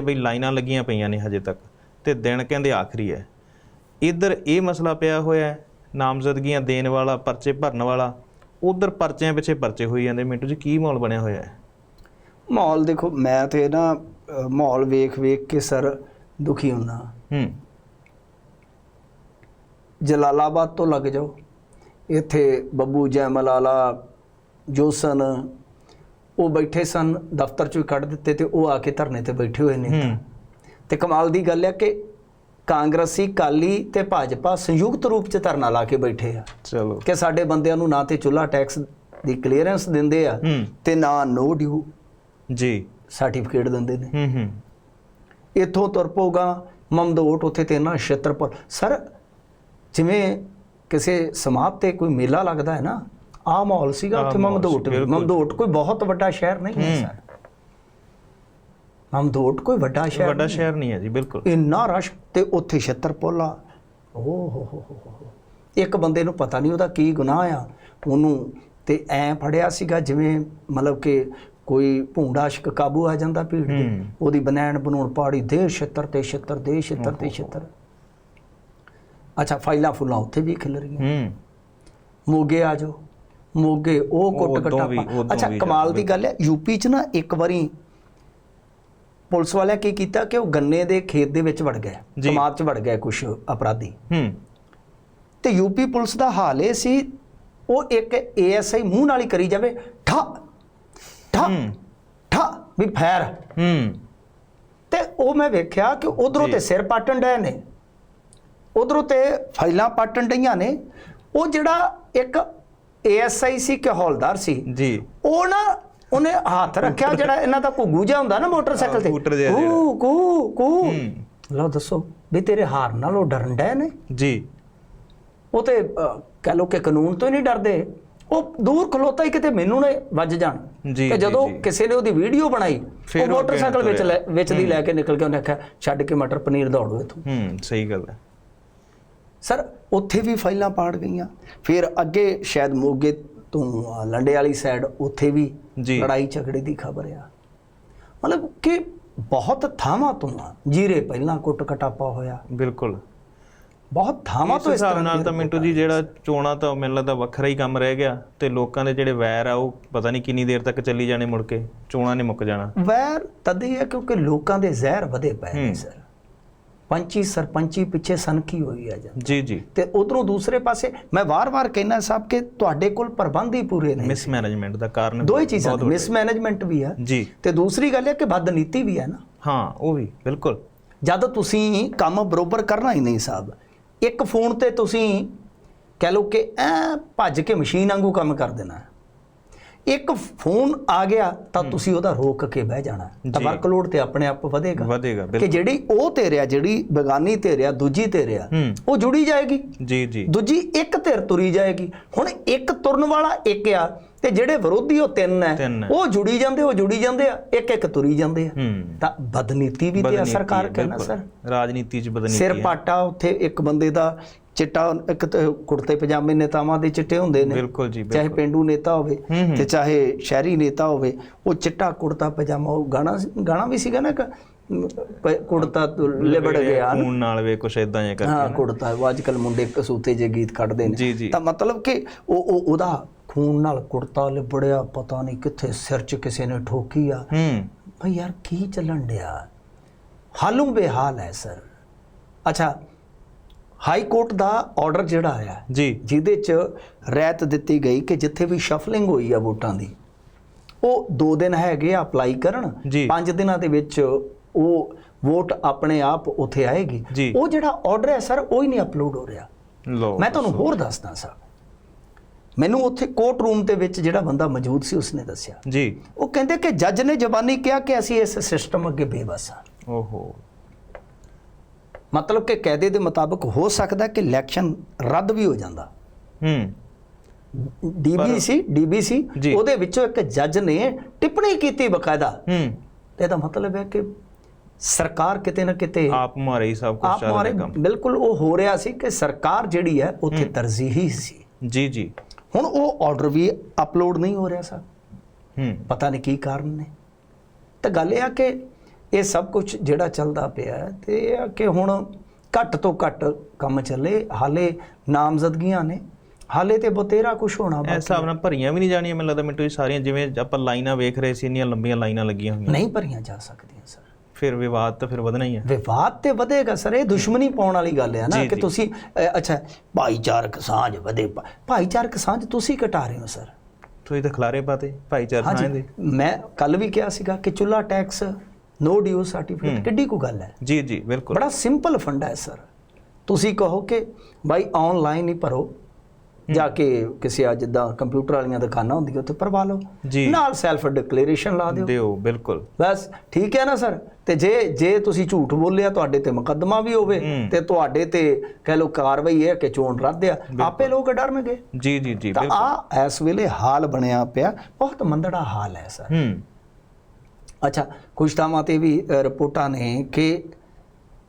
ਬਈ ਲਾਈਨਾਂ ਲੱਗੀਆਂ ਪਈਆਂ ਨੇ ਹਜੇ ਤੱਕ ਤੇ ਦਿਨ ਕਹਿੰਦੇ ਆਖਰੀ ਹੈ। ਇੱਧਰ ਇਹ ਮਸਲਾ ਪਿਆ ਹੋਇਆ ਹੈ ਨਾਮਜ਼ਦਗੀਆਂ ਦੇਣ ਵਾਲਾ ਪਰਚੇ ਭਰਨ ਵਾਲਾ ਉਧਰ ਪਰਚਿਆਂ ਪਿੱਛੇ ਪਰਚੇ ਹੋਈ ਜਾਂਦੇ ਮਿੰਟੂ ਜੀ ਕੀ ਮਾਹੌਲ ਬਣਿਆ ਹੋਇਆ ਹੈ? ਮਾਹੌਲ ਦੇਖੋ ਮੈਂ ਤੇ ਨਾ ਮਾਹੌਲ ਵੇਖ ਵੇਖ ਕੇ ਸਰ ਦੁਖੀ ਹੁੰਦਾ। ਹੂੰ। ਜਲਾਲਾਬਾਦ ਤੋਂ ਲੱਗ ਜਾਓ। ਇੱਥੇ ਬੱਬੂ ਜੈਮਲਾਲਾ ਜੋਸਨ ਉਹ ਬੈਠੇ ਸਨ ਦਫ਼ਤਰ ਚੋਂ ਕੱਢ ਦਿੱਤੇ ਤੇ ਉਹ ਆ ਕੇ ਧਰਨੇ ਤੇ ਬੈਠੇ ਹੋਏ ਨੇ। ਤੇ ਕਮਾਲ ਦੀ ਗੱਲ ਹੈ ਕਿ ਕਾਂਗਰਸੀ ਕਾਲੀ ਤੇ ਭਾਜਪਾ ਸੰਯੁਕਤ ਰੂਪ 'ਚ ਧਰਨਾ ਲਾ ਕੇ ਬੈਠੇ ਆ। ਚਲੋ। ਕਿ ਸਾਡੇ ਬੰਦਿਆਂ ਨੂੰ ਨਾ ਤੇ ਚੁੱਲਾ ਟੈਕਸ ਦੀ ਕਲੀਅਰੈਂਸ ਦਿੰਦੇ ਆ ਤੇ ਨਾ ਨੋ ਡਿਊ ਜੀ। ਸਰਟੀਫਿਕੇਟ ਦਿੰਦੇ ਨੇ। ਹੂੰ ਹੂੰ। ਇੱਥੋਂ ਤੁਰ ਪਊਗਾ ਮਮਦੋਟ ਉੱਥੇ ਤੇ ਨਾ ਛਤਰਪੁਰ ਸਰ ਜਿਵੇਂ ਕਿਸੇ ਸਮਾਧ ਤੇ ਕੋਈ ਮੇਲਾ ਲੱਗਦਾ ਹੈ ਨਾ ਆ ਮਾਹੌਲ ਸੀਗਾ ਉੱਥੇ ਮਮਦੋਟ। ਮਮਦੋਟ ਕੋਈ ਬਹੁਤ ਵੱਡਾ ਸ਼ਹਿਰ ਨਹੀਂ ਹੈ। ਸਰ ਮਮਦੋਟ ਕੋਈ ਵੱਡਾ ਸ਼ਹਿਰ ਵੱਡਾ। ਸ਼ਹਿਰ ਨਹੀਂ ਹੈ ਜੀ ਬਿਲਕੁਲ ਇੰਨਾ ਰਸ਼ ਤੇ ਉੱਥੇ ਛਤਰਪੁਰ ਆ ਓ ਹੋ ਹੋ ਹੋ। ਇੱਕ ਬੰਦੇ ਨੂੰ ਪਤਾ ਨਹੀਂ ਉਹਦਾ ਕੀ ਗੁਨਾਹ ਆ ਉਹਨੂੰ ਤੇ ਐ ਫੜਿਆ ਸੀਗਾ ਜਿਵੇਂ ਮਤਲਬ ਕਿ ਕੋਈ ਭੂੰਡਾ ਆਸ਼ਕ ਕਾਬੂ ਆ ਜਾਂਦਾ ਭੀੜ ਦੇ। ਉਹਦੀ ਬਨੈਣ ਬਣਾਉਣ ਪਾੜੀ ਦੇ ਛਿੱਤਰ ਤੇ ਛਿੱਤਰ ਦੇ ਛਿੱਤਰ ਤੇ ਛਿੱਤਰ ਅੱਛਾ ਫਾਈਲਾਂ ਫੁੱਲਾਂ ਉੱਥੇ ਵੀ ਖਿਲ ਰਹੀਆਂ ਹੂੰ ਮੋਗੇ ਆ ਜਾਓ ਮੋਗੇ ਉਹ ਕੁੱਟ ਉਦੋਂ ਵੀ- ਕਟਾਪਾ ਉਦੋਂ ਅੱਛਾ ਵੀ ਕਮਾਲ ਦੀ ਗੱਲ ਹੈ। ਯੂਪੀ 'ਚ ਨਾ ਇੱਕ ਵਾਰੀ ਪੁਲਿਸ ਵਾਲਿਆਂ ਕੀ ਕੀਤਾ ਕਿ ਉਹ ਗੰਨੇ ਦੇ ਖੇਤ ਦੇ ਵਿੱਚ ਵੜ ਗਏ। ਜੀ। 'ਚ ਵੜ ਗਏ ਕੁਝ ਅਪਰਾਧੀ। ਹੂੰ। ਤੇ ਯੂਪੀ ਪੁਲਿਸ ਦਾ ਹਾਲ ਇਹ ਸੀ ਉਹ ਇੱਕ ਏਐਸਆਈ ਮੂੰਹ ਨਾਲ ਹੀ ਕਰੀ ਜਾਵੇ ਠਾ ਠਾ ਹੂੰ। ਠਾ ਵੀ ਫੈਰ। ਹੂੰ। ਤੇ ਉਹ ਮੈਂ ਵੇਖਿਆ ਕਿ ਉਧਰੋਂ ਜੀ। ਤੇ ਸਿਰ ਪਾਟਣ ਡਏ ਨੇ। ਉਧਰੋਂ ਤੇ ਫਾਈਲਾਂ ਪਾਟਣ ਡਈਆਂ ਨੇ। ਉਹ ਜਿਹੜਾ ਇੱਕ ਏਐਸਆਈ ਸੀ ਕਿ ਹੌਲਦਾਰ ਸੀ? ਜੀ। ਉਹ ਨਾ ਉਹਨੇ ਹੱਥ ਰੱਖਿਆ ਜਿਹੜਾ ਇਹਨਾਂ ਦਾ ਘੁੱਗੂ ਜਿਹਾ ਹੁੰਦਾ ਨਾ ਮੋਟਰਸਾਈਕਲ ਤੇ। ਕੂ ਕੂ ਕੂ। ਲਓ ਦੱਸੋ ਵੀ ਤੇਰੇ ਹਾਰ ਨਾਲ ਉਹ ਡਰਨ ਡਏ ਨੇ? ਜੀ। ਉਹ ਤੇ ਕਹਿ ਲੋ ਕਿ ਕਾਨੂੰਨ ਤੋਂ ਹੀ ਨਹੀਂ ਡਰਦੇ। ਉਹ ਦੂਰ ਖਲੋਤਾ ਹੀ ਕਿਤੇ ਮੈਨੂੰ ਨੇ ਵੱਜ ਜਾਣ। ਤੇ ਜਦੋਂ। ਕਿਸੇ ਨੇ ਉਹਦੀ ਵੀਡੀਓ ਬਣਾਈ ਉਹ ਮੋਟਰਸਾਈਕਲ ਵਿੱਚ ਵਿੱਚ ਦੀ ਲੈ ਕੇ ਨਿਕਲ ਕੇ ਉਹਨੇ ਆਖਿਆ ਛੱਡ ਕੇ ਮਟਰ ਪਨੀਰ ਦੌੜੋ ਇਥੋਂ ਹੂੰ ਸਹੀ ਗੱਲ ਹੈ। ਸਰ ਉੱਥੇ ਵੀ ਫਾਈਲਾਂ ਪਾੜ ਗਈਆਂ। ਫਿਰ ਅੱਗੇ ਸ਼ਾਇਦ ਮੋਗੇ ਤੋਂ ਲੰਡੇ ਵਾਲੀ ਸਾਈਡ ਉੱਥੇ ਵੀ। ਲੜਾਈ ਝਗੜੇ ਦੀ ਖਬਰ ਆ। ਮਤਲਬ ਕਿ ਬਹੁਤ ਥਾਵਾਂ ਤੋਂ ਆ ਜੀਰੇ ਪਹਿਲਾਂ ਕੁੱਟ ਕਟਾਪਾ ਹੋਇਆ। ਬਿਲਕੁਲ। ਬਹੁਤ ਥਾਵਾਂ ਤੋਂ ਇਸ ਤਰ੍ਹਾਂ ਨਾਲ ਤਾਂ ਮਿੰਟੂ ਜੀ ਜਿਹੜਾ ਚੋਣਾ ਤਾਂ ਮੈਨੂੰ ਲੱਗਦਾ ਵੱਖਰਾ ਹੀ ਕੰਮ ਰਹਿ ਗਿਆ ਤੇ ਲੋਕਾਂ ਦੇ ਜਿਹੜੇ ਵੈਰ ਆ ਉਹ ਪਤਾ ਨਹੀਂ ਕਿੰਨੀ ਦੇਰ ਤੱਕ ਚੱਲੀ ਜਾਣੇ ਮੁੜ ਕੇ ਚੋਣਾ ਨੇ ਮੁੱਕ ਜਾਣਾ। ਵੈਰ ਤਦ ਹੀ ਹੈ ਕਿਉਂਕਿ ਲੋਕਾਂ ਦੇ ਜ਼ਹਿਰ ਵਧੇ ਪਏ ਨੇ। ਸਰ। ਪੰਚੀ ਸਰਪੰਚੀ ਪਿੱਛੇ ਸਨਕੀ ਹੋਈ ਆ ਜਾਂ ਜੀ ਜੀ। ਤੇ ਉਧਰੋਂ ਦੂਸਰੇ ਪਾਸੇ ਮੈਂ ਵਾਰ-ਵਾਰ ਕਹਿਣਾ ਸਾਹਿਬ ਕਿ ਤੁਹਾਡੇ ਕੋਲ ਪ੍ਰਬੰਧ ਹੀ ਪੂਰੇ ਨਹੀਂ ਮਿਸ ਮੈਨੇਜਮੈਂਟ ਦਾ ਕਾਰਨ ਦੋ ਹੀ ਚੀਜ਼ਾਂ ਮਿਸ ਮੈਨੇਜਮੈਂਟ ਵੀ ਆ ਜੀ। ਤੇ ਦੂਸਰੀ ਗੱਲ ਹੈ ਕਿ ਬਦ ਨੀਤੀ ਵੀ ਹੈ ਨਾ। ਹਾਂ ਉਹ ਵੀ ਬਿਲਕੁਲ। ਜਦ ਤੁਸੀਂ ਕੰਮ ਬਰੋਬਰ ਕਰਨਾ ਹੀ ਨਹੀਂ ਸਾਹਿਬ ਇੱਕ ਫੋਨ ਤੇ ਤੁਸੀਂ ਕਹਿ ਲਓ ਕਿ ਐ ਭੱਜ ਕੇ ਮਸ਼ੀਨ ਵਾਂਗੂ ਕੰਮ ਕਰ ਦੇਣਾ। ਇੱਕ ਫੋਨ ਆ ਗਿਆ ਤਾਂ ਤੁਸੀਂ ਉਹਦਾ ਰੋਕ ਕੇ ਬਹਿ ਜਾਣਾ। ਤਾਂ। ਵਰਕਲੋਡ ਤੇ ਆਪਣੇ ਆਪ ਵਧੇਗਾ। ਵਧੇਗਾ ਕਿ ਜਿਹੜੀ ਉਹ ਧਿਰ ਆ ਜਿਹੜੀ ਬੇਗਾਨੀ ਧਿਰ ਆ ਦੂਜੀ ਧਿਰ ਆ। ਉਹ ਜੁੜੀ ਜਾਏਗੀ। ਜੀ ਜੀ। ਦੂਜੀ ਇੱਕ ਧਿਰ ਤੁਰੀ ਜਾਏਗੀ। ਹੁਣ ਇੱਕ ਤੁਰਨ ਵਾਲਾ ਇੱਕ ਆ ਤੇ ਜਿਹੜੇ ਵਿਰੋਧੀ ਉਹ ਤਿੰਨ ਹੈ ਹੈ। ਉਹ ਜੁੜੀ ਜਾਂਦੇ ਉਹ ਜੁੜੀ ਜਾਂਦੇ ਆ ਇੱਕ ਇੱਕ ਤੁਰੀ ਜਾਂਦੇ ਆ ਹੂੰ ਤਾਂ ਬਦਨੀਤੀ ਵੀ ਤੇ ਅਸਰ ਕਰ ਹੈ, ਕੇ ਨਾ। ਸਰ ਰਾਜਨੀਤੀ ਚ ਬਦਨੀਤੀ ਸਿਰ ਹੈ। ਪਾਟਾ ਉੱਥੇ ਇੱਕ ਬੰਦੇ ਦਾ ਚਿੱਟਾ ਇੱਕ ਕੁੜਤੇ ਪਜਾਮੇ ਨੇਤਾਵਾਂ ਦੇ ਚਿੱਟੇ ਹੁੰਦੇ ਨੇ ਬਿਲਕੁਲ ਜੀ ਚਾਹੇ ਪਿੰਡੂ ਨੇਤਾ ਹੋਵੇ ਹੂੰ, ਹੂੰ। ਤੇ ਚਾਹੇ ਸ਼ਹਿਰੀ ਨੇਤਾ ਹੋਵੇ ਉਹ ਚਿੱਟਾ ਕੁੜਤਾ ਪਜਾਮਾ ਉਹ ਗਾਣਾ ਗਾਣਾ ਵੀ ਸੀਗਾ ਨਾ ਕਿ ਅਮ, ਪ- ਕੁੜਤਾ ਲਿਬੜ ਗਿਆ। ਖੂਨ ਨਾਲ ਵੇ ਕੁਛ ਇਦਾਂ ਜਿਹਾ ਹਾਂ ਕਰਕੇ ਕੁੜਤਾ ਉਹ ਅੱਜ ਕੱਲ ਮੁੰਡੇ ਕਸੂਤੇ ਜੇ ਗੀਤ ਕੱਢਦੇ ਨੇ। ਤਾਂ ਮਤਲਬ ਕਿ ਉਹ ਉਹ ਉਹਦਾ ਖੂਨ ਨਾਲ ਕੁੜਤਾ ਲਿਬੜਿਆ ਪਤਾ ਨਹੀਂ ਕਿੱਥੇ ਸਿਰ 'ਚ ਕਿਸੇ ਨੇ ਠੋਕੀ ਆ। ਹੂੰ। ਭਈ ਯਾਰ ਕੀ ਚੱਲਣ ਡਿਆ? ਹਾਲੂ ਬੇਹਾਲ ਹੈ ਸਰ। ਅੱਛਾ ਹਾਈ ਕੋਰਟ ਦਾ ਆਰਡਰ ਜਿਹੜਾ ਆਇਆ ਜੀ। ਜਿਹਦੇ 'ਚ ਰਹਿਤ ਦਿੱਤੀ ਗਈ ਕਿ ਜਿੱਥੇ ਵੀ ਸ਼ਫਲਿੰਗ ਹੋਈ ਆ ਵੋਟਾਂ ਦੀ ਉਹ 2 ਦਿਨ ਹੈਗੇ ਆ ਅਪਲਾਈ ਕਰਨ। ਜੀ। 5 ਦਿਨਾਂ ਦੇ ਵਿੱਚ ਉਹ ਵੋਟ ਆਪਣੇ ਆਪ ਉੱਥੇ ਆਏਗੀ। ਉਹ ਜਿਹੜਾ ਆਰਡਰ ਹੈ ਸਰ ਉਹ ਹੀ ਨਹੀਂ ਅਪਲੋਡ ਹੋ ਰਿਹਾ। ਲੋ ਮੈਂ ਤੁਹਾਨੂੰ ਹੋਰ ਦੱਸਦਾ ਸਰ। ਮੈਨੂੰ ਉੱਥੇ ਕੋਰਟ ਰੂਮ ਦੇ ਵਿੱਚ ਜਿਹੜਾ ਬੰਦਾ ਮੌਜੂਦ ਸੀ ਉਸਨੇ ਦੱਸਿਆ। ਜੀ। ਉਹ ਕਹਿੰਦੇ ਕਿ ਜੱਜ ਨੇ ਜ਼ਬਾਨੀ ਕਿਹਾ ਕਿ ਅਸੀਂ ਇਸ ਸਿਸਟਮ ਅੱਗੇ ਬੇਬਸ ਹਾਂ। ਓਹੋ। ਮਤਲਬ ਕਿ ਕਾਇਦੇ ਦੇ ਮੁਤਾਬਕ ਹੋ ਸਕਦਾ ਕਿ ਇਲੈਕਸ਼ਨ ਰੱਦ ਵੀ ਹੋ ਜਾਂਦਾ। ਹੂੰ। ਡੀਬੀਸੀ ਡੀਬੀਸੀ। ਉਹਦੇ ਵਿੱਚੋਂ ਇੱਕ ਜੱਜ ਨੇ ਟਿੱਪਣੀ ਕੀਤੀ ਬਕਾਇਦਾ। ਹੂੰ। ਤੇ ਇਹਦਾ ਮਤਲਬ ਹੈ ਕਿ ਸਰਕਾਰ ਕਿਤੇ ਨਾ ਕਿਤੇ ਆਪ ਮਾਰੇ ਸਭ ਕੁਝ ਆਪ ਚੱਲ ਰਿਹਾ ਬਿਲਕੁਲ ਉਹ ਹੋ ਰਿਹਾ ਸੀ ਕਿ ਸਰਕਾਰ ਜਿਹੜੀ ਹੈ ਉੱਥੇ ਤਰਜੀਹੀ ਸੀ। ਜੀ ਜੀ। ਹੁਣ ਉਹ ਆਰਡਰ ਵੀ ਅਪਲੋਡ ਨਹੀਂ ਹੋ ਰਿਹਾ ਸਰ। ਹੂੰ। ਪਤਾ ਨਹੀਂ ਕੀ ਕਾਰਨ ਨੇ। ਤਾਂ ਗੱਲ ਇਹ ਆ ਕਿ ਇਹ ਸਭ ਕੁਝ ਜਿਹੜਾ ਚੱਲਦਾ ਪਿਆ ਤੇ ਇਹ ਆ ਕਿ ਹੁਣ ਘੱਟ ਤੋਂ ਘੱਟ ਕੰਮ ਚੱਲੇ। ਹਾਲੇ ਨਾਮਜ਼ਦਗੀਆਂ ਨੇ। ਹਾਲੇ ਤੇ ਬਤੇਰਾ ਕੁਝ ਹੋਣਾ ਇਸ ਬਾਕੀ। ਹਿਸਾਬ ਨਾਲ ਭਰੀਆਂ ਵੀ ਨਹੀਂ ਜਾਣੀਆਂ। ਮੈਨੂੰ ਲੱਗਦਾ ਮਿੰਟੂ ਜੀ ਸਾਰੀਆਂ ਜਿਵੇਂ ਆਪਾਂ ਲਾਈਨਾਂ ਵੇਖ ਰਹੇ ਸੀ ਇੰਨੀਆਂ ਲੰਬੀਆਂ ਲਾਈਨਾਂ ਲੱਗੀਆਂ ਹੋਈਆਂ। ਨਹੀਂ ਭਰੀਆਂ ਜਾ ਸਕਦੀਆਂ ਸਰ। ਫਿਰ ਵਿਵਾਦ ਤਾਂ ਫਿਰ ਵਧਣਾ ਹੀ ਹੈ। ਵਿਵਾਦ ਤੇ ਵਧੇਗਾ ਸਰ ਇਹ ਦੁਸ਼ਮਣੀ ਪਾਉਣ ਵਾਲੀ ਗੱਲ ਹੈ ਨਾ ਕਿ। ਤੁਸੀਂ ਅੱਛਾ ਭਾਈਚਾਰਕ ਸਾਂਝ ਵਧੇ। ਭਾਈਚਾਰਕ ਸਾਂਝ ਤੁਸੀਂ ਘਟਾ ਰਹੇ ਹੋ ਸਰ। ਤੁਸੀਂ ਤਾਂ ਖਲਾਰੇ ਪਾਤੇ ਭਾਈਚਾਰ ਸਾਂਝ ਦੇ। ਮੈਂ ਕੱਲ ਵੀ ਕਿਹਾ ਸੀਗਾ ਕਿ ਚੁੱਲਾ ਟੈਕਸ ਨੋ ਡਿਊ ਸਰਟੀਫਿਕੇਟ ਕਿੱਡੀ ਕੋ ਗੱਲ ਹੈ। ਜੀ ਜੀ ਬਿਲਕੁਲ। ਬੜਾ ਸਿੰਪਲ ਫੰਡਾ ਹੈ ਸਰ। ਤੁਸੀਂ ਕਹੋ ਕਿ ਭਾਈ ਆਨਲਾਈਨ ਹੀ ਭਰੋ ਜਾ ਕੇ ਕਿਸੇ ਆ ਜਿੱਦਾਂ ਕੰਪਿਊਟਰ ਵਾਲੀਆਂ ਦੁਕਾਨਾਂ ਹੁੰਦੀਆਂ ਉੱਥੇ ਭਰਵਾ ਲਓ। ਨਾਲ ਸੈਲਫ ਡਿਕਲੇਰੇਸ਼ਨ ਲਾ ਦਿਓ। ਦਿਓ ਬਿਲਕੁਲ। ਬਸ ਠੀਕ ਹੈ ਨਾ ਸਰ? ਤੇ ਜੇ ਜੇ ਤੁਸੀਂ ਝੂਠ ਬੋਲਿਆ ਤੁਹਾਡੇ ਤੇ ਮੁਕੱਦਮਾ ਵੀ ਹੋਵੇ। ਤੇ ਤੁਹਾਡੇ ਤੇ ਕਹਿ ਲਓ ਕਾਰਵਾਈ ਹੈ ਕਿ ਚੋਣ ਰੱਦ ਆ ਆਪੇ ਲੋਕ ਡਰਨਗੇ ਜੀ ਜੀ ਜੀ ਬਿਲਕੁਲ। ਆ ਇਸ ਵੇਲੇ ਹਾਲ ਬਣਿਆ ਪਿਆ ਬਹੁਤ ਮੰਦੜਾ ਹਾਲ ਹੈ ਸਰ। ਹੂੰ। ਅੱਛਾ ਕੁਝ ਥਾਵਾਂ ਤੇ ਵੀ ਰਿਪੋਰਟਾਂ ਨੇ ਕਿ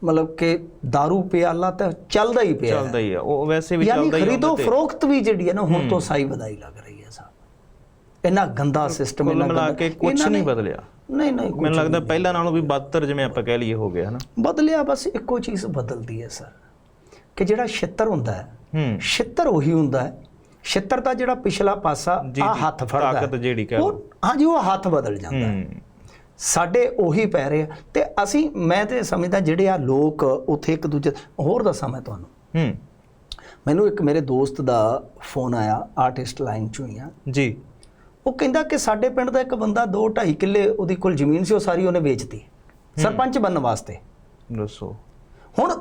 ਮਤਲਬ ਕਿ दारू ਪਿਆਲਾ ਤਾਂ ਚੱਲਦਾ ਹੀ ਪਿਆ। ਚੱਲਦਾ ਹੀ ਆ। ਉਹ ਵੈਸੇ ਵੀ ਯਾਨੀ ਚੱਲਦਾ ਹੀ ਆ ਖਰੀਦੋ। ਫਰੋਖਤ ਵੀ ਜਿਹੜੀ ਹੈ ਨਾ ਹੁਣ ਤੋਂ ਸਾਈ ਵਧਾਈ ਲੱਗ ਰਹੀ ਹੈ ਸਾਹਿਬ ਇੰਨਾ ਗੰਦਾ ਸਿਸਟਮ ਇੰਨਾ ਮਿਲਾ ਕੇ ਕੁਝ ਇਹਨਾਂ ਨਹੀਂ ਬਦਲਿਆ। ਨਹੀਂ ਨਹੀਂ ਮੈਨੂੰ ਲੱਗਦਾ ਪਹਿਲਾਂ ਨਾਲੋਂ ਵੀ ਬਦਤਰ ਜਿਵੇਂ ਆਪਾਂ ਕਹਿ ਲਈਏ ਹੋ ਗਿਆ ਹਨਾ? ਬਦਲਿਆ ਬਸ ਇੱਕੋ ਚੀਜ਼ ਬਦਲਦੀ ਹੈ ਸਰ। ਕਿ ਜਿਹੜਾ ਛਿੱਤਰ ਹੁੰਦਾ ਹੈ ਹੂੰ। ਛਿੱਤਰ ਉਹੀ ਹੁੰਦਾ ਹੈ। ਛਿੱਤਰ ਦਾ ਜਿਹੜਾ ਪਿਛਲਾ ਪਾਸਾ ਆ ਹੱਥ ਫੜਦਾ ਤਾਕਤ। ਜਿਹੜੀ ਕਹਿ ਹਾਂਜੀ ਉਹ ਹੱਥ ਬਦਲ ਜਾਂਦਾ ਹੂੰ। ਸਾਡੇ ਉਹੀ ਪੈ ਰਹੇ ਆ। ਤੇ ਅਸੀਂ ਮੈਂ ਤੇ ਸਮਝਦਾ ਜਿਹੜੇ ਆ ਲੋਕ ਉੱਥੇ ਇੱਕ ਦੂਜੇ ਹੋਰ ਦੱਸਾਂ ਮੈਂ ਤੁਹਾਨੂੰ। ਹੂੰ। ਮੈਨੂੰ ਇੱਕ ਮੇਰੇ ਦੋਸਤ ਦਾ ਫੋਨ ਆਇਆ ਆਰਟਿਸਟ ਲਾਈਨ ਚੋਂ ਹੀ ਆ। ਜੀ। ਉਹ ਕਹਿੰਦਾ ਕਿ ਸਾਡੇ ਪਿੰਡ ਦਾ ਇੱਕ ਬੰਦਾ 2 2.5 ਕਿੱਲੇ ਉਹਦੀ ਕੋਲ ਜ਼ਮੀਨ ਸੀ ਉਹ ਸਾਰੀ ਉਹਨੇ ਵੇਚਤੀ। ਸਰਪੰਚ ਬਣਨ ਵਾਸਤੇ। ਦੱਸੋ। ਹੁਣ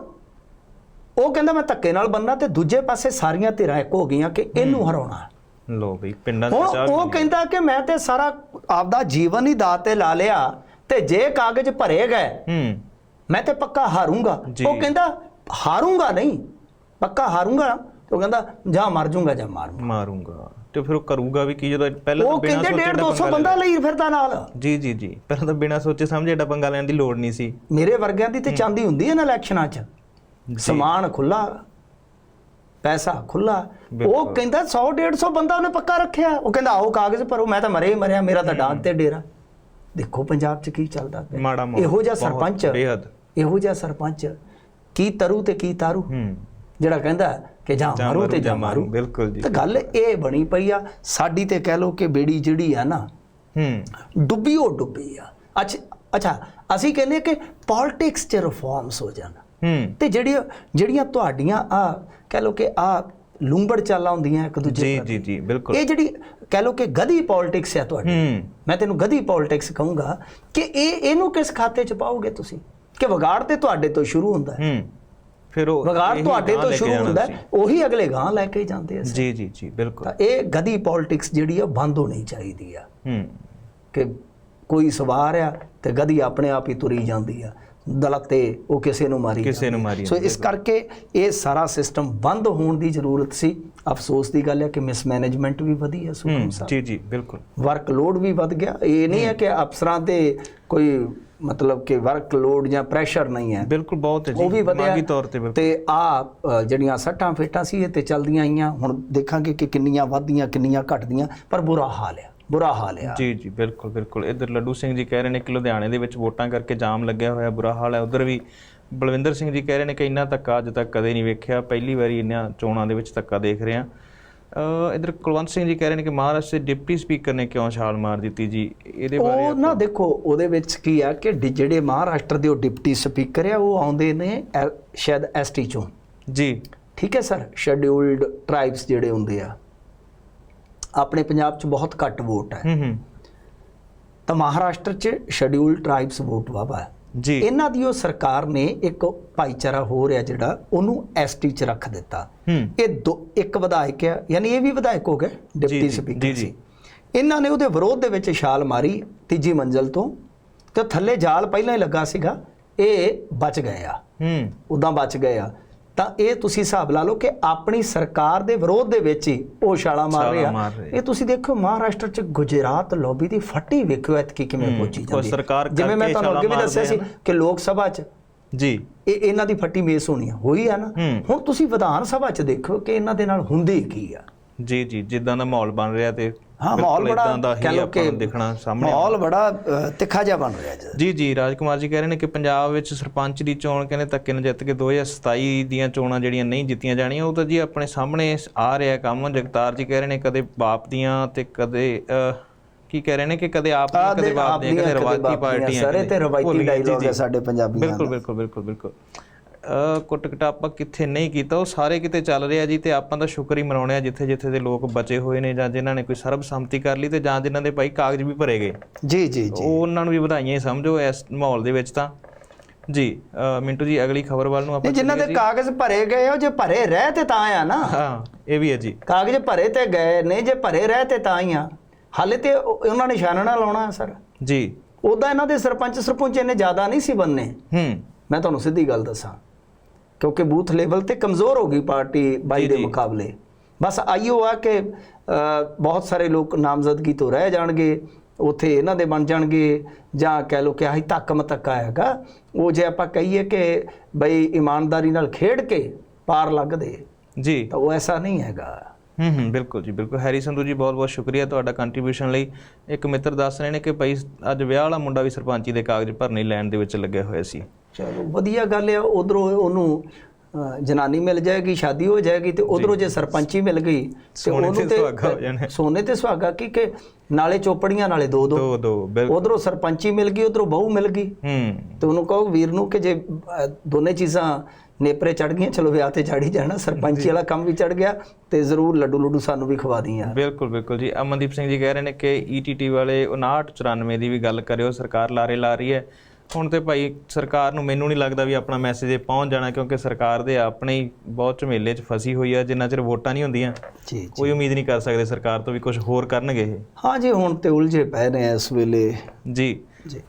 ਉਹ ਕਹਿੰਦਾ ਮੈਂ ਧੱਕੇ ਨਾਲ ਬੰਨਾ ਤੇ ਦੂਜੇ ਪਾਸੇ ਸਾਰੀਆਂ ਧਿਰਾਂ ਇੱਕ ਹੋ ਗਈਆਂ ਕਿ ਇਹਨੂੰ ਹਰਾਉਣਾ। ਲੋ ਬਈ ਪਿੰਡਾਂ ਹੁਣ ਉਹ ਕਹਿੰਦਾ ਕਿ ਮੈਂ ਤੇ ਸਾਰਾ ਆਪਦਾ ਜੀਵਨ ਹੀ ਦਾਅ ਤੇ ਲਾ ਲਿਆ ਤੇ ਜੇ ਕਾਗਜ਼ ਭਰੇ ਗਏ ਹੂੰ। ਮੈਂ ਤੇ ਪੱਕਾ ਹਾਰੂੰਗਾ। ਉਹ ਕਹਿੰਦਾ ਹਾਰੂੰਗਾ ਨਹੀਂ ਪੱਕਾ ਹਾਰੂੰਗਾ। ਉਹ ਕਹਿੰਦਾ ਜਾਂ ਮਰ ਜਾਊਂਗਾ ਜਾਂ ਮਾਰ ਮਾਰੂੰਗਾ। ਤੇ ਫਿਰ ਉਹ ਕਰੂਗਾ ਵੀ ਕੀ ਜਦੋਂ ਪਹਿਲਾਂ ਉਹ ਤਾਂ ਬਿਨਾਂ ਕਹਿੰਦੇ ਸੋਚੇ 1.5 ਦਾ 200 ਪੰਗਾ ਬੰਦਾ ਲੈ ਲਈ ਫਿਰਦਾ ਨਾਲ। ਜੀ ਜੀ ਜੀ। ਪਹਿਲਾਂ ਤਾਂ ਬਿਨਾਂ ਸੋਚੇ ਸਮਝੇ ਏਡਾ ਪੰਗਾ ਲੈਣ ਦੀ ਲੋੜ ਨਹੀਂ ਸੀ। ਮੇਰੇ ਵਰਗਿਆਂ ਦੀ ਤੇ ਚਾਂਦੀ ਹੁੰਦੀ ਹੈ ਨਾ ਇਲੈਕਸ਼ਨਾਂ 'ਚ। ਸਮਾਨ ਖੁੱਲਾ ਪੈਸਾ ਖੁੱਲਾ ਉਹ। ਕਹਿੰਦਾ 100 150 ਬੰਦਾ ਉਹਨੇ ਪੱਕਾ ਰੱਖਿਆ। ਉਹ ਕਹਿੰਦਾ ਆਓ ਕਾਗਜ਼ ਭਰੋ ਮੈਂ ਤਾਂ ਮਰੇ ਹੀ ਮਰਿਆ ਮੇਰਾ ਤਾਂ ਡਾਂਗ ਤੇ ਡੇਰਾ। ਦੇਖੋ ਪੰਜਾਬ 'ਚ ਕੀ ਚੱਲਦਾ ਪਿਆ। ਇਹੋ ਜਿਹਾ ਸਰਪੰਚ ਬੇਹੱਦ। ਇਹੋ ਜਿਹਾ ਸਰਪੰਚ ਕੀ ਤਰੂ ਤੇ ਕੀ ਤਾਰੂ? ਜਿਹੜਾ ਕਹਿੰਦਾ ਕਿ ਜਾਂ ਮਾਰੂ ਤੇ ਜਾਂ ਮਾਰੂ। ਬਿਲਕੁਲ ਜੀ। ਤੇ ਗੱਲ ਇਹ ਬਣੀ ਪਈ ਆ ਸਾਡੀ ਤੇ ਕਹਿ ਲੋ ਕਿ ਬੇੜੀ ਜਿਹੜੀ ਆ ਨਾ ਹੂੰ। ਡੁੱਬੀ ਉਹ ਡੁੱਬੀ ਆ। ਅੱਛਾ ਅੱਛਾ ਅਸੀਂ ਕਹਿੰਦੇ ਕਿ ਪੋਲਿਟਿਕਸ 'ਚ ਰਿਫਾਰਮਸ ਹੋ ਜਾਣ। ਤੇ ਜਿਹੜੀਆਂ ਜਿਹੜੀਆਂ ਤੁਹਾਡੀਆਂ ਆ ਕਹਿ ਲੋ ਕਿ ਆ ਲੂੰਬੜ ਚਾਲਾਂ ਹੁੰਦੀਆਂ ਇੱਕ ਦੂਜੇ ਜੀ। ਜੀ ਜੀ ਬਿਲਕੁਲ। ਇਹ ਜਿਹੜੀ ਕਹਿ ਲੋ ਕਿ ਗਧੀ ਪੋਲਿਟਿਕਸ ਆ ਤੁਹਾਡੀ। ਹੂੰ। ਮੈਂ ਤੈਨੂੰ ਗਧੀ ਪੋਲਿਟਿਕਸ ਕਹੂੰਗਾ ਕਿ ਇਹ ਇਹਨੂੰ ਕਿਸ ਖਾਤੇ 'ਚ ਪਾਓਗੇ ਤੁਸੀਂ? ਕਿ ਵਿਗਾੜ ਤੇ ਤੁਹਾਡੇ ਤੋਂ ਸ਼ੁਰੂ ਹੁੰਦਾ ਹੈ। ਹੂੰ। ਫਿਰ ਉਹ ਵਿਗਾੜ ਤੁਹਾਡੇ ਤੋਂ ਸ਼ੁਰੂ ਹੁੰਦਾ ਉਹੀ ਅਗਲੇ ਗਾਂ ਲੈ ਕੇ ਜਾਂਦੇ ਆ ਜੀ ਜੀ ਜੀ ਬਿਲਕੁਲ। ਤਾਂ ਇਹ ਗਧੀ ਪੋਲਿਟਿਕਸ ਜਿਹੜੀ ਆ ਬੰਦ ਹੋਣੀ ਚਾਹੀਦੀ ਆ। ਹੂੰ। ਕਿ ਕੋਈ ਸਵਾਰ ਆ ਤੇ ਗਧੀ ਆਪਣੇ ਆਪ ਹੀ ਤੁਰੀ ਜਾਂਦੀ ਆ। ਦਲਤ ਤੇ ਉਹ ਕਿਸੇ ਨੂੰ ਮਾਰੀ ਕਿਸੇ ਨੂੰ। ਮਾਰੀ ਸੋ ਇਸ ਕਰਕੇ ਇਹ ਸਾਰਾ ਸਿਸਟਮ ਬੰਦ ਹੋਣ ਦੀ ਜ਼ਰੂਰਤ ਸੀ। ਅਫਸੋਸ ਦੀ ਗੱਲ ਹੈ ਕਿ ਮਿਸਮੈਨੇਜਮੈਂਟ ਵੀ ਵਧੀ ਹੈ ਸੁਖਮ ਹੂੰ ਸਾਹਿਬ ਜੀ ਜੀ ਬਿਲਕੁਲ। ਵਰਕਲੋਡ ਵੀ ਵੱਧ ਗਿਆ। ਇਹ ਨਹੀਂ ਹੈ ਕਿ ਅਫਸਰਾਂ ਤੇ ਕੋਈ ਮਤਲਬ ਕਿ ਵਰਕਲੋਡ ਜਾਂ ਪ੍ਰੈਸ਼ਰ ਨਹੀਂ ਹੈ। ਬਿਲਕੁਲ ਬਹੁਤ ਹੈ ਜੀ। ਉਹ ਵੀ ਵਧਿਆ ਤੌਰ ਤੇ ਤੇ ਆ ਜਿਹੜੀਆਂ ਸੱਟਾਂ ਫੇਟਾਂ ਸੀ ਇਹ ਤੇ ਚੱਲਦੀਆਂ ਆਈਆਂ। ਹੁਣ ਦੇਖਾਂਗੇ ਕਿ ਕਿੰਨੀਆਂ ਵੱਧਦੀਆਂ ਕਿੰਨੀਆਂ ਘਟਦੀਆਂ ਪਰ ਬੁਰਾ ਹਾਲ ਆ ਬੁਰਾ ਹਾਲ ਆ ਜੀ ਜੀ ਬਿਲਕੁਲ ਬਿਲਕੁਲ। ਇਧਰ ਲੱਡੂ ਸਿੰਘ ਜੀ ਕਹਿ ਰਹੇ ਨੇ ਕਿ ਲੁਧਿਆਣੇ ਦੇ ਵਿੱਚ ਵੋਟਾਂ ਕਰਕੇ ਜਾਮ ਲੱਗਿਆ ਹੋਇਆ ਬੁਰਾ ਹਾਲ ਹੈ। ਉਧਰ ਵੀ ਬਲਵਿੰਦਰ ਸਿੰਘ ਜੀ ਕਹਿ ਰਹੇ ਨੇ ਕਿ ਇੰਨਾ ਧੱਕਾ ਅੱਜ ਤੱਕ ਕਦੇ ਨਹੀਂ ਵੇਖਿਆ। ਪਹਿਲੀ ਵਾਰੀ ਇਹਨਾਂ ਚੋਣਾਂ ਦੇ ਵਿੱਚ ਧੱਕਾ ਦੇਖ ਰਹੇ ਆ ਇਧਰ ਕੁਲਵੰਤ ਸਿੰਘ ਜੀ ਕਹਿ ਰਹੇ ਨੇ ਕਿ ਮਹਾਰਾਸ਼ਟਰ ਦੇ ਡਿਪਟੀ ਸਪੀਕਰ ਨੇ ਕਿਉਂ ਛਾਲ ਮਾਰ ਦਿੱਤੀ ਜੀ? ਇਹਦੇ ਬਾਰੇ ਉਹ ਨਾ ਦੇਖੋ ਉਹਦੇ ਵਿੱਚ ਕੀ ਆ ਕਿ ਜਿਹੜੇ ਮਹਾਰਾਸ਼ਟਰ ਦੇ ਉਹ ਡਿਪਟੀ ਸਪੀਕਰ ਆ ਉਹ ਆਉਂਦੇ ਨੇ ਸ਼ਾਇਦ ਐਸਟੀ ਚੋਂ। ਜੀ। ਠੀਕ ਹੈ ਸਰ? ਸ਼ੈਡਿਊਲਡ ਟ੍ਰਾਈਬਸ ਜਿਹੜੇ ਹੁੰਦੇ ਆ। ਆਪਣੇ ਪੰਜਾਬ 'ਚ ਬਹੁਤ ਘੱਟ ਵੋਟ ਹੈ। ਹੂੰ ਹੂੰ। ਤਾਂ ਮਹਾਰਾਸ਼ਟਰ 'ਚ ਸ਼ੈਡਿਊਲਡ ਟ੍ਰਾਈਬਸ ਵੋਟ ਵਾਵਾ ਹੈ। ਜੀ। ਇਹਨਾਂ ਦੀ ਉਹ ਸਰਕਾਰ ਨੇ ਇੱਕ ਭਾਈਚਾਰਾ ਹੋ ਰਿਹਾ ਜਿਹੜਾ ਉਹਨੂੰ ਐਸਟੀ 'ਚ ਰੱਖ ਦਿੱਤਾ। ਹੂੰ। ਇਹ ਦੋ ਇੱਕ ਵਿਧਾਇਕ ਆ ਯਾਨੀ ਇਹ ਵੀ ਵਿਧਾਇਕ ਹੋ ਗਏ ਡਿਪਟੀ ਸਪੀਕਰ ਸੀ ਜੀ। ਇਹਨਾਂ ਨੇ ਉਹਦੇ ਵਿਰੋਧ ਦੇ ਵਿੱਚ ਛਾਲ ਮਾਰੀ ਤੀਜੀ ਮੰਜ਼ਲ ਤੋਂ ਤੇ ਥੱਲੇ ਜਾਲ ਪਹਿਲਾਂ ਹੀ ਲੱਗਾ ਸੀਗਾ ਇਹ ਬਚ ਗਏ ਆ। ਹੂੰ। ਉਦਾਂ ਬਚ ਗਏ ਆ। ਤਾਂ ਇਹ ਤੁਸੀਂ ਹਿਸਾਬ ਲਾ ਲਓ ਕਿ ਆਪਣੀ ਸਰਕਾਰ ਦੇ ਵਿਰੋਧ ਦੇ ਵਿੱਚ ਹੀ ਉਹ ਛਾਲਾ ਮਾਰ ਰਹੇ। ਇਹ ਤੁਸੀਂ ਦੇਖੋ ਮਹਾਰਾਸ਼ਟਰ ਚ ਗੁਜਰਾਤ ਲੋਬੀ ਦੀ ਫੱਟੀ ਵੇਖਿਓ ਐਤਕੀ ਕਿਵੇਂ ਪਹੁੰਚੀ ਜਾਂਦੀ ਹੈ। ਸਰਕਾਰ ਜਿਵੇਂ ਮੈਂ ਤੁਹਾਨੂੰ ਅੱਗੇ ਵੀ ਦੱਸਿਆ ਸੀ ਕਿ ਲੋਕ ਸਭਾ ਚ ਜੀ ਇਹ ਇਹਨਾਂ ਦੀ ਫੱਟੀ ਮੇਸ ਹੋਣੀ ਆ ਹੋਈ ਆ ਨਾ। ਹੁਣ ਤੁਸੀਂ ਵਿਧਾਨ ਸਭਾ ਚ ਦੇਖੋ ਕਿ ਇਹਨਾਂ ਦੇ ਨਾਲ ਹੁੰਦੀ ਕੀ ਆ ਜੀ ਜੀ ਜਿੱਦਾਂ ਦਾ ਮਾਹੌਲ ਬਣ ਰਿਹਾ ਤੇ ਹਾਂ ਮਾਹੌਲ ਬਿਲਕੁਲ ਬੜਾ ਦਾ ਹੀ ਆਪਾਂ ਨੂੰ ਦਿਖਣਾ ਸਾਹਮਣੇ ਮਾਹੌਲ ਬੜਾ ਤਿੱਖਾ ਜਿਹਾ ਬਣ ਰਿਹਾ ਜੀ ਜੀ ਜੀ ਰਾਜਕੁਮਾਰ ਜੀ ਕਹਿ ਰਹੇ ਨੇ ਕਿ ਪੰਜਾਬ ਵਿੱਚ ਸਰਪੰਚ ਦੀ ਚੋਣ ਕਹਿੰਦੇ ਧੱਕੇ ਨਾਲ ਜਿੱਤ ਕੇ 2027 ਦੀਆਂ ਚੋਣਾਂ ਜਿਹੜੀਆਂ ਨਹੀਂ ਜਿੱਤੀਆਂ ਜਾਣੀਆਂ ਉਹ ਤਾਂ ਜੀ ਆਪਣੇ ਸਾਹਮਣੇ ਆ ਰਿਹਾ ਕੰਮ। ਜਗਤਾਰ ਜੀ ਕਹਿ ਰਹੇ ਨੇ ਕਦੇ ਬਾਪ ਦੀਆਂ ਤੇ ਕਦੇ ਕੀ ਕਹਿ ਰਹੇ ਨੇ ਕਿ ਕਦੇ ਆਪ ਦੀਆਂ ਕਦੇ ਬਾਪ ਦੀਆਂ ਕਦੇ ਰਵਾਇਤੀ ਪਾਰਟੀਆਂ ਸਾਰੇ ਤੇ ਰਵਾਇਤੀ ਡਾਇਲੌਗ। ਹੈ ਸਾਡੇ ਪੰਜਾਬੀਆਂ ਬਿਲਕੁਲ ਦਾ। ਬਿਲਕੁਲ ਬਿਲਕੁਲ ਬਿਲਕੁਲ। ਅ ਕੁੱਟ ਕਟਾਪਾ ਕਿੱਥੇ ਨਹੀਂ ਕੀਤਾ ਉਹ ਸਾਰੇ ਕਿਤੇ ਚੱਲ ਰਿਹਾ ਜੀ ਤੇ ਆਪਾਂ ਦਾ ਸ਼ੁਕਰ ਹੀ ਮਨਾਉਣੇ ਆ ਜਿੱਥੇ ਜਿੱਥੇ ਦੇ ਲੋਕ ਬਚੇ ਹੋਏ ਨੇ ਜਾਂ ਜਿਨ੍ਹਾਂ ਨੇ ਕੋਈ ਸਰਬਸੰਮਤੀ ਕਰ ਲਈ ਤੇ ਜਾਂ ਜਿਨ੍ਹਾਂ ਦੇ ਭਾਈ ਕਾਗਜ਼ ਵੀ ਭਰੇ ਗਏ। ਜੀ ਜੀ ਜੀ। ਉਹ ਉਹਨਾਂ ਨੂੰ ਵੀ ਵਧਾਈਆਂ ਹੀ ਸਮਝੋ ਇਸ ਮਾਹੌਲ ਦੇ ਵਿੱਚ ਤਾਂ। ਜੀ ਮਿੰਟੂ ਜੀ ਅਗਲੀ ਖਬਰ ਵੱਲ ਨੂੰ ਆਪਾਂ ਨਹੀਂ ਜਿਨ੍ਹਾਂ ਦੇ ਕਾਗਜ਼ ਭਰੇ ਗਏ ਉਹ ਜੇ ਭਰੇ ਰਹਿ ਤੇ ਤਾਂ ਆ ਨਾ। ਹਾਂ ਇਹ ਵੀ ਹੈ ਜੀ। ਕਾਗਜ਼ ਭਰੇ ਤੇ ਗਏ ਨਹੀਂ ਜੇ ਭਰੇ ਰਹਿ ਤੇ ਤਾਂ ਹੀ ਆ। ਹਾਲੇ ਤੇ ਉਹ- ਉਹਨਾਂ ਨੇ ਛਾਨਣਾ ਲਾਉਣਾ ਹੈ ਸਰ। ਜੀ। ਉਦਾਂ ਇਹਨਾਂ ਦੇ ਸਰਪੰਚ ਸਰਪੰਚ ਇੰਨੇ ਜ਼ਿਆਦਾ ਨਹੀਂ ਸੀ ਬੰਨੇ। ਹੂੰ। ਮੈਂ ਤੁਹਾਨੂੰ ਸਿੱਧੀ ਗੱਲ ਦੱਸਾਂ। ਕਿਉਂਕਿ ਬੂਥ ਲੈਵਲ ਤੇ ਕਮਜ਼ੋਰ ਹੋ ਗਈ ਪਾਰਟੀ ਬਾਈ ਦੇ। ਮੁਕਾਬਲੇ। ਬਸ ਆਈਓ ਆ ਕਿ ਬਹੁਤ ਸਾਰੇ ਲੋਕ ਨਾਮਜ਼ਦਗੀ ਤੋਂ ਰਹਿ ਜਾਣਗੇ ਉੱਥੇ ਇਹਨਾਂ ਦੇ ਬਣ ਜਾਣਗੇ ਜਾਂ ਕਹਿ ਲੋ ਕਿ ਆਹੀ ਧੱਕ ਮਤੱਕਾ ਹੈਗਾ ਉਹ ਜੇ ਆਪਾਂ ਕਹੀਏ ਕਿ ਬਈ ਇਮਾਨਦਾਰੀ ਨਾਲ ਖੇਡ ਕੇ ਪਾਰ ਲੱਗਦੇ ਜੀ। ਤਾਂ ਉਹ ਐਸਾ ਨਹੀਂ ਹੈਗਾ। ਹੂੰ ਹੂੰ ਬਿਲਕੁਲ ਜੀ ਬਿਲਕੁਲ। ਹੈਰੀ ਸੰਧੂ ਜੀ ਬਹੁਤ ਬਹੁਤ ਸ਼ੁਕਰੀਆ ਤੁਹਾਡਾ ਕੰਟਰੀਬਿਊਸ਼ਨ ਲਈ। ਇੱਕ ਮਿੱਤਰ ਦੱਸ ਰਹੇ ਨੇ ਕਿ ਭਾਈ ਅੱਜ ਵਿਆਹ ਵਾਲਾ ਮੁੰਡਾ ਵੀ ਸਰਪੰਚੀ ਦੇ ਕਾਗਜ਼ ਭਰਨੇ ਲੈਣ ਦੇ ਵਿੱਚ ਲੱਗਿਆ ਹੋਇਆ ਸੀ। ਚਲੋ ਵਧੀਆ ਗੱਲ ਆ ਉਧਰੋਂ ਉਹਨੂੰ ਜਨਾਨੀ ਮਿਲ ਜਾਏਗੀ ਸ਼ਾਦੀ ਹੋ ਜਾਏਗੀ ਤੇ ਉਧਰੋਂ ਜੇ। ਸਰਪੰਚੀ ਮਿਲ ਗਈ ਤੇ ਸੋਨੇ ਤੇ ਸੁਹਾਗਾ ਹੋ ਜਾਣਾ। ਸੋਨੇ ਤੇ ਸੁਹਾਗਾ ਕੀ ਕਿ ਨਾਲੇ ਚੋਪੜੀਆਂ ਨਾਲੇ ਦੋ ਦੋ। ਦੋ ਦੋ ਬਿਲਕੁਲ। ਉਧਰੋਂ ਸਰਪੰਚੀ ਮਿਲ ਗਈ ਉਧਰੋਂ ਬਹੂ ਮਿਲ ਗਈ। ਹੂੰ। ਤੇ ਉਹਨੂੰ ਕਹੋ ਵੀਰ ਨੂੰ ਕਿ ਜੇ ਦੋਨੇ ਚੀਜ਼ਾਂ ਨੇਪਰੇ ਚੜ ਗਈਆਂ ਚਲੋ ਵਿਆਹ ਤੇ ਚੜ ਜਾਣਾ ਸਰਪੰਚੀ ਵਾਲਾ ਕੰਮ ਵੀ ਚੜ ਗਿਆ ਤੇ ਜ਼ਰੂਰ ਲੱਡੂ ਲੱਡੂ ਸਾਨੂੰ ਵੀ ਖਵਾ ਦੀ ਯਾਰ। ਬਿਲਕੁਲ ਬਿਲਕੁਲ ਜੀ। ਅਮਨਦੀਪ ਸਿੰਘ ਜੀ ਕਹਿ ਰਹੇ ਨੇ ਕਿ ਈਟੀਟੀ ਵਾਲੇ 5994 ਦੀ ਵੀ ਗੱਲ ਕਰਿਓ ਸਰਕਾਰ ਲਾਰੇ ਲਾ ਰਹੀ ਹੈ। ਹੁਣ ਤੇ ਭਾਈ ਸਰਕਾਰ ਨੂੰ ਮੈਨੂੰ ਨਹੀਂ ਲੱਗਦਾ ਵੀ ਆਪਣਾ ਮੈਸੇਜ ਪਹੁੰਚ ਜਾਣਾ ਕਿਉਂਕਿ ਸਰਕਾਰ ਦੇ ਆਪਣੇ ਹੀ ਬਹੁਤ ਝਮੇਲੇ 'ਚ ਫਸੀ ਹੋਈ ਆ ਜਿੰਨਾ ਚਿਰ ਵੋਟਾਂ ਨਹੀਂ ਹੁੰਦੀਆਂ। ਜੀ ਕੋਈ ਉਮੀਦ ਨਹੀਂ ਕਰ ਸਕਦੇ ਸਰਕਾਰ ਤੋਂ ਵੀ ਕੁਝ ਹੋਰ ਕਰਨਗੇ ਇਹ। ਹਾਂ ਜੀ ਹੁਣ ਤੇ ਉਲਝੇ ਪਏ ਨੇ ਇਸ ਵੇਲੇ। ਜੀ। ਜੀ।